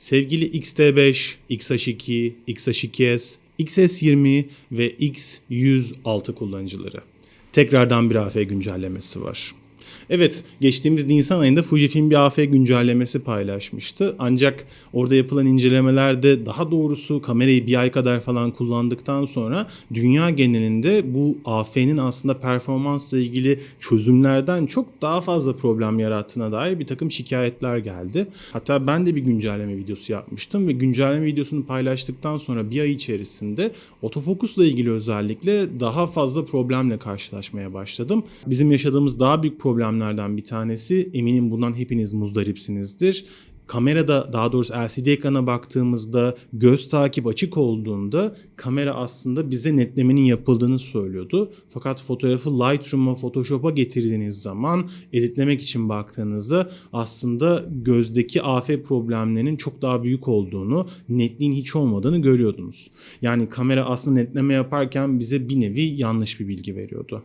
Sevgili XT5, XH2, XH2S, XS20 ve X106 kullanıcıları. Tekrardan bir AF güncellemesi var. Evet, geçtiğimiz Nisan ayında Fujifilm bir AF güncellemesi paylaşmıştı. Ancak orada yapılan incelemelerde daha doğrusu kamerayı bir ay kadar falan kullandıktan sonra dünya genelinde bu AF'nin aslında performansla ilgili çözümlerden çok daha fazla problem yarattığına dair bir takım şikayetler geldi. Hatta ben de bir güncelleme videosu yapmıştım ve güncelleme videosunu paylaştıktan sonra bir ay içerisinde otofokusla ilgili özellikle daha fazla problemle karşılaşmaya başladım. Bizim yaşadığımız daha büyük problemlerden bir tanesi eminim bundan hepiniz muzdaripsinizdir. Kamerada daha doğrusu LCD ekrana baktığımızda göz takip açık olduğunda kamera aslında bize netlemenin yapıldığını söylüyordu. Fakat fotoğrafı Lightroom'a, Photoshop'a getirdiğiniz zaman editlemek için baktığınızda aslında gözdeki AF problemlerinin çok daha büyük olduğunu, netliğin hiç olmadığını görüyordunuz. Yani kamera aslında netleme yaparken bize bir nevi yanlış bir bilgi veriyordu.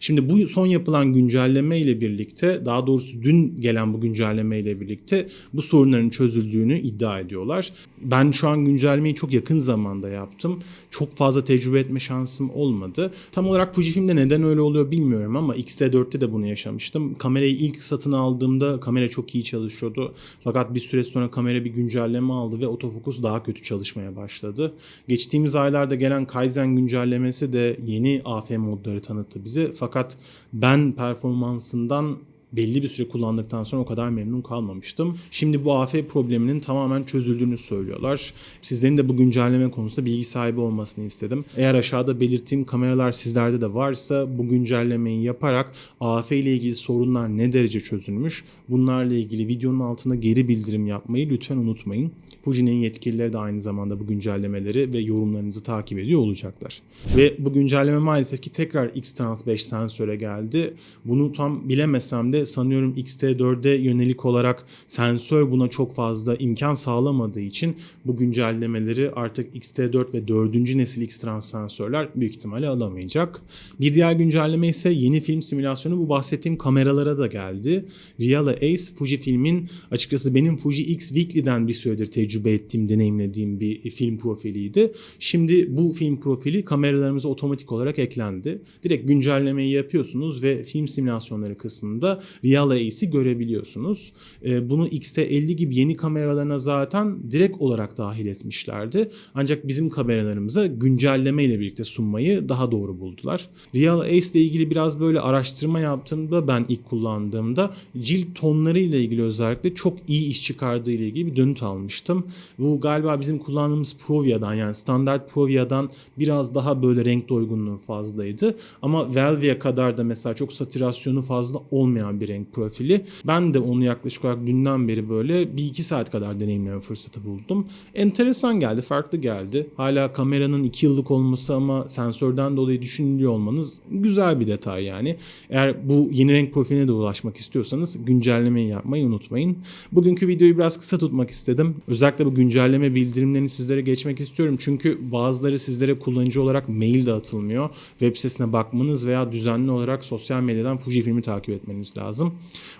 Şimdi bu son yapılan güncelleme ile birlikte daha doğrusu dün gelen bu güncelleme ile birlikte bu sorunların çözüldüğünü iddia ediyorlar. Ben şu an güncellemeyi çok yakın zamanda yaptım. Çok fazla tecrübe etme şansım olmadı. Tam olarak Fujifilm'de neden öyle oluyor bilmiyorum ama X-T4'te de bunu yaşamıştım. Kamerayı ilk satın aldığımda kamera çok iyi çalışıyordu. Fakat bir süre sonra kamera bir güncelleme aldı ve otofokus daha kötü çalışmaya başladı. Geçtiğimiz aylarda gelen Kaizen güncellemesi de yeni AF modları tanıttı bize fakat ben performansından belli bir süre kullandıktan sonra o kadar memnun kalmamıştım. Şimdi bu AF probleminin tamamen çözüldüğünü söylüyorlar. Sizlerin de bu güncelleme konusunda bilgi sahibi olmasını istedim. Eğer aşağıda belirttiğim kameralar sizlerde de varsa bu güncellemeyi yaparak AF ile ilgili sorunlar ne derece çözülmüş bunlarla ilgili videonun altına geri bildirim yapmayı lütfen unutmayın. Fuji'nin yetkilileri de aynı zamanda bu güncellemeleri ve yorumlarınızı takip ediyor olacaklar. Ve bu güncelleme maalesef ki tekrar X-Trans 5 sensöre geldi. Bunu tam bilemesem de sanıyorum X-T4'e yönelik olarak sensör buna çok fazla imkan sağlamadığı için bu güncellemeleri artık X-T4 ve 4. nesil X-Trans sensörler büyük ihtimalle alamayacak. Bir diğer güncelleme ise yeni film simülasyonu bu bahsettiğim kameralara da geldi. Reala Ace Fujifilm'in açıkçası benim Fuji X Weekly'den bir süredir tecrübe ettiğim, deneyimlediğim bir film profiliydi. Şimdi bu film profili kameralarımıza otomatik olarak eklendi. Direkt güncellemeyi yapıyorsunuz ve film simülasyonları kısmında Real Ace'i görebiliyorsunuz. E, bunu X-T50 gibi yeni kameralarına zaten direkt olarak dahil etmişlerdi. Ancak bizim kameralarımıza güncelleme ile birlikte sunmayı daha doğru buldular. Real Ace ile ilgili biraz böyle araştırma yaptığımda ben ilk kullandığımda cilt tonları ile ilgili özellikle çok iyi iş çıkardığı ile ilgili bir dönüt almıştım. Bu galiba bizim kullandığımız Provia'dan yani standart Provia'dan biraz daha böyle renk doygunluğu fazlaydı. Ama Velvia kadar da mesela çok satürasyonu fazla olmayan bir renk profili. Ben de onu yaklaşık olarak dünden beri böyle bir iki saat kadar deneyimleme fırsatı buldum. Enteresan geldi, farklı geldi. Hala kameranın iki yıllık olması ama sensörden dolayı düşünülüyor olmanız güzel bir detay yani. Eğer bu yeni renk profiline de ulaşmak istiyorsanız güncellemeyi yapmayı unutmayın. Bugünkü videoyu biraz kısa tutmak istedim. Özellikle bu güncelleme bildirimlerini sizlere geçmek istiyorum. Çünkü bazıları sizlere kullanıcı olarak mail de atılmıyor. Web sitesine bakmanız veya düzenli olarak sosyal medyadan Fujifilm'i takip etmeniz lazım.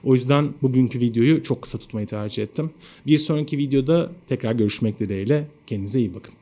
O yüzden bugünkü videoyu çok kısa tutmayı tercih ettim. Bir sonraki videoda tekrar görüşmek dileğiyle. Kendinize iyi bakın.